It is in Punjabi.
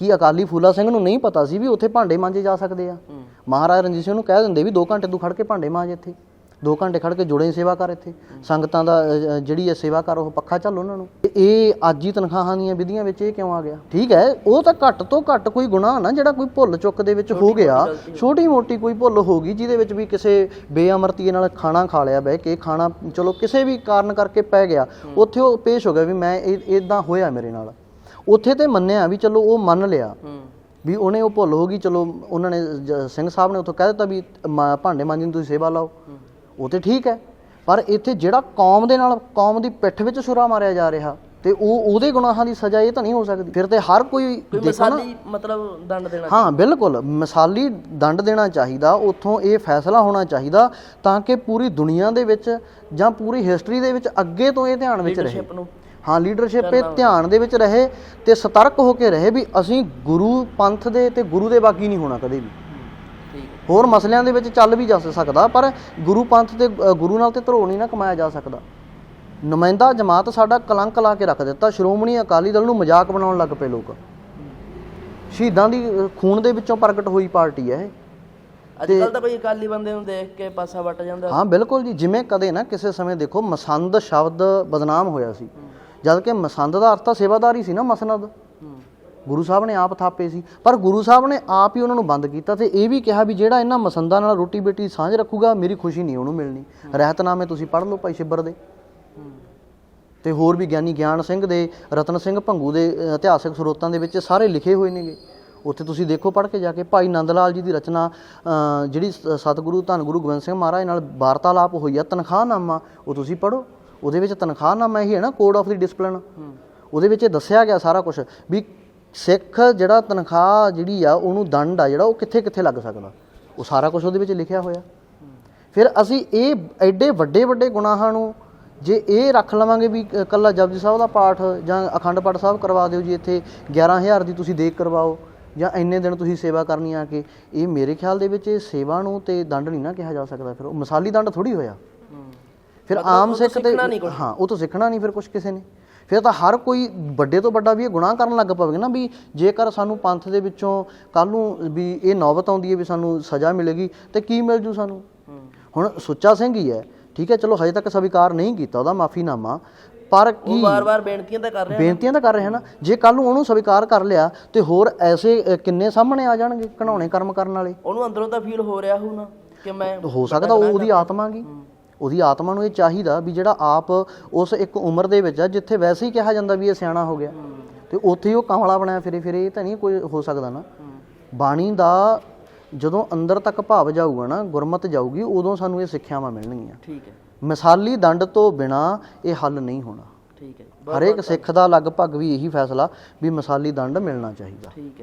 ਕੀ ਅਕਾਲੀ ਫੂਲਾ ਸਿੰਘ ਨੂੰ ਨਹੀਂ ਪਤਾ ਸੀ ਵੀ ਉੱਥੇ ਭਾਂਡੇ ਮਾਂਜੇ ਜਾ ਸਕਦੇ ਆ। ਮਹਾਰਾਜ ਰਣਜੀਤ ਸਿੰਘ ਨੂੰ ਕਹਿ ਦਿੰਦੇ ਵੀ 2 ਘੰਟੇ ਤੂੰ ਖੜ ਕੇ ਭਾਂਡੇ ਮਾਂਜ ਇੱਥੇ। 2 ਘੰਟੇ ਖੜ ਕੇ ਜੁੜੇ ਸੇਵਾ ਕਰ ਇੱਥੇ। ਸੰਗਤਾਂ ਦਾ ਜਿਹੜੀ ਹੈ ਸੇਵਾ ਕਰ ਉਹ ਪੱਖਾ ਚੱਲ ਉਹਨਾਂ ਨੂੰ। ਇਹ ਅੱਜ ਹੀ ਤਨਖਾਹਾਂ ਦੀਆਂ ਵਿਧੀਆਂ ਵਿੱਚ ਇਹ ਕਿਉਂ ਆ ਗਿਆ? ਠੀਕ ਹੈ ਉਹ ਤਾਂ ਘੱਟ ਤੋਂ ਘੱਟ ਕੋਈ ਗੁਨਾਹ ਨਾ ਜਿਹੜਾ ਕੋਈ ਭੁੱਲ ਚੁੱਕ ਦੇ ਵਿੱਚ ਹੋ ਗਿਆ। ਛੋਟੀ ਮੋਟੀ ਕੋਈ ਭੁੱਲ ਹੋ ਗਈ ਜਿਹਦੇ ਵਿੱਚ ਵੀ ਕਿਸੇ ਬੇਅਮਰਤੀ ਨਾਲ ਖਾਣਾ ਖਾ ਲਿਆ ਬਹਿ ਕੇ ਖਾਣਾ ਚਲੋ ਕਿਸੇ ਵੀ ਕਾਰਨ ਕਰਕੇ ਪੈ ਗਿਆ। ਉੱਥੇ ਉਹ ਪੇਸ਼ ਹੋ ਗਿਆ ਵੀ ਮੈਂ ਇਦਾਂ ਹੋਇਆ ਮੇਰੇ ਨਾਲ। ਉੱਥੇ ਤੇ ਮੰਨਿਆ ਵੀ ਚਲੋ ਉਹ ਮੰਨ ਲਿਆ। ਵੀ ਉਹਨੇ ਉਹ ਭੁੱਲ ਹੋ ਗਈ ਚਲੋ ਉਹਨਾਂ ਨੇ ਸਿੰਘ ਸਾਹਿਬ ਨੇ ਉੱਥੋਂ ਕਹਿ ਦਿੱਤਾ ਵੀ ਭਾਂਡੇ ਮਾਂਜਣ ਤੁਸੀਂ ਸੇਵਾ ਲਾਓ। ਉਹ ਤੇ ਠੀਕ ਹੈ। ਪਰ ਇੱਥੇ ਜਿਹੜਾ ਕੌਮ ਦੇ ਨਾਲ ਕੌਮ ਦੀ ਪਿੱਠ ਵਿੱਚ ਛੁਰਾ ਮਾਰਿਆ ਜਾ ਰਿਹਾ ਤੇ ਉਹ ਉਹਦੇ ਗੁਨਾਹਾਂ ਦੀ ਸਜ਼ਾ ਇਹ ਤਾਂ ਨਹੀਂ ਹੋ ਸਕਦੀ। ਫਿਰ ਤੇ ਹਰ ਕੋਈ ਮਿਸਾਲੀ ਮਤਲਬ ਦੰਡ ਦੇਣਾ ਹਾਂ ਬਿਲਕੁਲ। ਮਿਸਾਲੀ ਦੰਡ ਦੇਣਾ ਚਾਹੀਦਾ ਉੱਥੋਂ ਇਹ ਫੈਸਲਾ ਹੋਣਾ ਚਾਹੀਦਾ ਤਾਂ ਕਿ ਪੂਰੀ ਦੁਨੀਆ ਦੇ ਵਿੱਚ ਜਾਂ ਪੂਰੀ ਹਿਸਟਰੀ ਦੇ ਵਿੱਚ ਅੱਗੇ ਤੋਂ ਇਹ ਧਿਆਨ ਵਿੱਚ ਰਹੇ। ਹਾਂ ਲੀਡਰਸ਼ਿਪ ਇਹ ਧਿਆਨ ਦੇ ਵਿੱਚ ਰਹੇ ਤੇ ਸਤਰਕ ਹੋ ਕੇ ਰਹੇ ਵੀ ਅਸੀਂ ਗੁਰੂ ਪੰਥ ਦੇ ਤੇ ਗੁਰੂ ਦੇ ਬਾਕੀ ਨਹੀਂ ਹੋਣਾ ਕਦੇ ਵੀ। ਹੋਰ ਮਸਲਿਆਂ ਦੇ ਵਿੱਚ ਚੱਲ ਵੀ ਜਾ ਸਕਦਾ ਪਰ ਗੁਰੂ ਪੰਥ ਤੇ ਗੁਰੂ ਨਾਲ ਤੇ ਧਰੋ ਨਹੀਂ ਨਾ ਕਮਾਇਆ ਜਾ ਸਕਦਾ। ਨੁਮਾਇੰਦਾ ਜਮਾਤ ਸਾਡਾ ਕਲੰਕ ਲਾ ਕੇ ਰੱਖ ਦਿੱਤਾ ਸ਼੍ਰੋਮਣੀ ਅਕਾਲੀ ਦਲ ਨੂੰ ਮਜ਼ਾਕ ਬਣਾਉਣ ਲੱਗ ਪਏ ਲੋਕ। ਸ਼ਹੀਦਾਂ ਦੀ ਖੂਨ ਦੇ ਵਿੱਚੋਂ ਪ੍ਰਗਟ ਹੋਈ ਪਾਰਟੀ ਹੈ ਇਹ। ਅੱਜ ਕੱਲ ਤਾਂ ਬਈ ਅਕਾਲੀ ਬੰਦੇ ਨੂੰ ਦੇਖ ਕੇ ਪਾਸਾ ਵੱਟ ਜਾਂਦਾ। ਹਾਂ ਬਿਲਕੁਲ ਜੀ ਜਿਵੇਂ ਕਦੇ ਨਾ ਕਿਸੇ ਸਮੇਂ ਦੇਖੋ ਮਸੰਦ ਸ਼ਬਦ ਬਦਨਾਮ ਹੋਇਆ ਸੀ। ਜਦ ਕਿ ਮਸੰਦ ਦਾ ਅਰਥ ਤਾਂ ਸੇਵਾਦਾਰੀ ਸੀ ਨਾ ਮਸਨਦ। ਗੁਰੂ ਸਾਹਿਬ ਨੇ ਆਪ ਥਾਪੇ ਸੀ। ਪਰ ਗੁਰੂ ਸਾਹਿਬ ਨੇ ਆਪ ਹੀ ਉਹਨਾਂ ਨੂੰ ਬੰਦ ਕੀਤਾ ਤੇ ਇਹ ਵੀ ਕਿਹਾ ਵੀ ਜਿਹੜਾ ਇਹਨਾਂ ਮਸੰਦਾਂ ਨਾਲ ਰੋਟੀ ਬੇਟੀ ਸਾਂਝ ਰੱਖੂਗਾ, ਮੇਰੀ ਖੁਸ਼ੀ ਨਹੀਂ ਉਹਨੂੰ ਮਿਲਣੀ। ਰਹਿਤਨਾਮੇ ਤੁਸੀਂ ਪੜ੍ਹ ਲਓ ਭਾਈ ਸ਼ਿੱਬਰ ਦੇ। ਹੂੰ ਤੇ ਹੋਰ ਵੀ ਗਿਆਨੀ ਗਿਆਨ ਸਿੰਘ ਦੇ, ਰਤਨ ਸਿੰਘ ਭੰਗੂ ਦੇ, ਇਤਿਹਾਸਕ ਸਰੋਤਾਂ ਦੇ ਵਿੱਚ ਸਾਰੇ ਲਿਖੇ ਹੋਏ ਨੇਗੇ। ਉੱਥੇ ਤੁਸੀਂ ਦੇਖੋ ਪੜ੍ਹ ਕੇ ਜਾ ਕੇ ਭਾਈ ਨੰਦ ਲਾਲ ਜੀ ਦੀ ਰਚਨਾ ਜਿਹੜੀ ਸ- ਸਤਿਗੁਰੂ ਧੰਨ ਗੁਰੂ ਗੋਬਿੰਦ ਸਿੰਘ ਮਹਾਰਾਜ ਨਾਲ ਵਾਰਤਾਲਾਪ ਹੋਈ ਆ, ਤਨਖਾਹਨਾਮਾ, ਉਹ ਤੁਸੀਂ ਪੜ੍ਹੋ। ਉਹਦੇ ਵਿੱਚ ਤਨਖਾਹਨਾਮਾ ਇਹ ਹੈ ਨਾ ਕੋਡ ਆਫ ਦੀ ਡਿਸਪਲਿਨ ਉਹਦੇ ਵਿੱਚ ਇਹ ਦੱਸਿਆ ਗਿਆ ਸਾਰਾ ਕੁਝ ਵੀ ਸਿੱਖ ਜਿਹੜਾ ਤਨਖਾਹ ਜਿਹੜੀ ਆ ਉਹਨੂੰ ਦੰਡ ਆ ਜਿਹੜਾ ਉਹ ਕਿੱਥੇ ਕਿੱਥੇ ਲੱਗ ਸਕਦਾ। ਉਹ ਸਾਰਾ ਕੁਝ ਉਹਦੇ ਵਿੱਚ ਲਿਖਿਆ ਹੋਇਆ। ਫਿਰ ਅਸੀਂ ਇਹ ਐਡੇ ਵੱਡੇ ਵੱਡੇ ਗੁਨਾਹਾਂ ਨੂੰ ਜੇ ਇਹ ਰੱਖ ਲਵਾਂਗੇ ਵੀ ਕੱਲਾ ਜਪਜੀ ਸਾਹਿਬ ਦਾ ਪਾਠ ਜਾਂ ਅਖੰਡ ਪਾਠ ਸਾਹਿਬ ਕਰਵਾ ਦਿਓ ਜੀ ਇੱਥੇ 11000 ਦੀ ਤੁਸੀਂ ਦੇਖ ਕਰਵਾਓ ਜਾਂ ਇੰਨੇ ਦਿਨ ਤੁਸੀਂ ਸੇਵਾ ਕਰਨੀ ਆ ਕੇ ਇਹ ਮੇਰੇ ਖਿਆਲ ਦੇ ਵਿੱਚ ਇਹ ਸੇਵਾ ਨੂੰ ਤੇ ਦੰਡ ਨਹੀਂ ਨਾ ਕਿਹਾ ਜਾ ਸਕਦਾ। ਫਿਰ ਉਹ ਮਿਸਾਲੀ ਦੰਡ ਥੋੜੀ ਹੋਇਆ। ਫਿਰ ਆਮ ਉਹ ਸਿੱਖ ਤੇ। ਹਾਂ ਉਹ ਤੋਂ ਸਿੱਖਣਾ ਨਹੀਂ ਫਿਰ ਕੁਝ ਕਿਸੇ ਨੇ। ਫਿਰ ਤਾਂ ਹਰ ਕੋਈ ਵੱਡੇ ਤੋਂ ਵੱਡਾ ਵੀ ਇਹ ਗੁਨਾਹ ਕਰਨ ਲੱਗ ਪਵੇਗਾ ਨਾ ਵੀ ਜੇਕਰ ਸਾਨੂੰ ਪੰਥ ਦੇ ਵਿੱਚੋਂ ਕੱਲ ਨੂੰ ਵੀ ਇਹ ਨੌਬਤ ਆਉਂਦੀ ਹੈ ਵੀ ਸਾਨੂੰ ਸਜ਼ਾ ਮਿਲੇਗੀ ਤੇ ਕੀ ਮਿਲ ਜੂ ਸਾਨੂੰ? ਹੁਣ ਸੁੱਚਾ ਸਿੰਘ ਹੀ ਹੈ ਠੀਕ ਹੈ ਚਲੋ ਹਜੇ ਤੱਕ ਸਵੀਕਾਰ ਨਹੀਂ ਕੀਤਾ ਉਹਦਾ ਮਾਫੀਨਾਮਾ ਪਰ ਉਹ ਕੀ? ਵਾਰ-ਵਾਰ ਬੇਨਤੀਆਂ ਤਾਂ ਕਰ ਰਿਹਾ ਬੇਨਤੀਆਂ ਤਾਂ ਕਰ ਰਹੇ ਹਨ ਜੇ ਕੱਲ ਨੂੰ ਉਹਨੂੰ ਸਵੀਕਾਰ ਕਰ ਲਿਆ ਤੇ ਹੋਰ ਐਸੇ ਕਿੰਨੇ ਸਾਹਮਣੇ ਆ ਜਾਣਗੇ ਘਣਾਉਣੇ ਕਰਮ ਕਰਨ ਵਾਲੇ? ਉਹਨੂੰ ਅੰਦਰੋਂ ਤਾਂ ਫੀਲ ਹੋ ਰਿਹਾ ਹੋਊ ਨਾ ਕਿ ਮੈਂ ਹੋ ਸਕਦਾ ਉਹ ਉਹਦੀ ਆਤਮਾ ਗੀ। ਉਹਦੀ ਆਤਮਾ ਨੂੰ ਇਹ ਚਾਹੀਦਾ ਵੀ ਜਿਹੜਾ ਆਪ ਉਸ ਇੱਕ ਉਮਰ ਦੇ ਵਿੱਚ ਆ ਜਿੱਥੇ ਵੈਸੇ ਹੀ ਕਿਹਾ ਜਾਂਦਾ ਵੀ ਇਹ ਸਿਆਣਾ ਹੋ ਗਿਆ। ਤੇ ਉੱਥੇ ਹੀ ਉਹ ਕਮਲਾ ਬਣਿਆ ਫਿਰੇ ਫਿਰੇ ਇਹ ਤਾਂ ਨਹੀਂ ਕੋਈ ਹੋ ਸਕਦਾ ਨਾ। ਬਾਣੀ ਦਾ ਜਦੋਂ ਅੰਦਰ ਤੱਕ ਭਾਵ ਜਾਊਗਾ ਨਾ ਗੁਰਮਤ ਜਾਊਗੀ ਉਦੋਂ ਸਾਨੂੰ ਇਹ ਸਿੱਖਿਆਵਾਂ ਮਿਲਣਗੀਆਂ। ਠੀਕ ਹੈ। ਮਿਸਾਲੀ ਦੰਡ ਤੋਂ ਬਿਨਾ ਇਹ ਹੱਲ ਨਹੀਂ ਹੋਣਾ। ਠੀਕ ਹੈ ਹਰੇਕ ਸਿੱਖ ਦਾ ਲਗਭਗ ਵੀ ਇਹੀ ਫੈਸਲਾ ਵੀ ਮਿਸਾਲੀ ਦੰਡ ਮਿਲਣਾ ਚਾਹੀਦਾ। ਠੀਕ ਹੈ।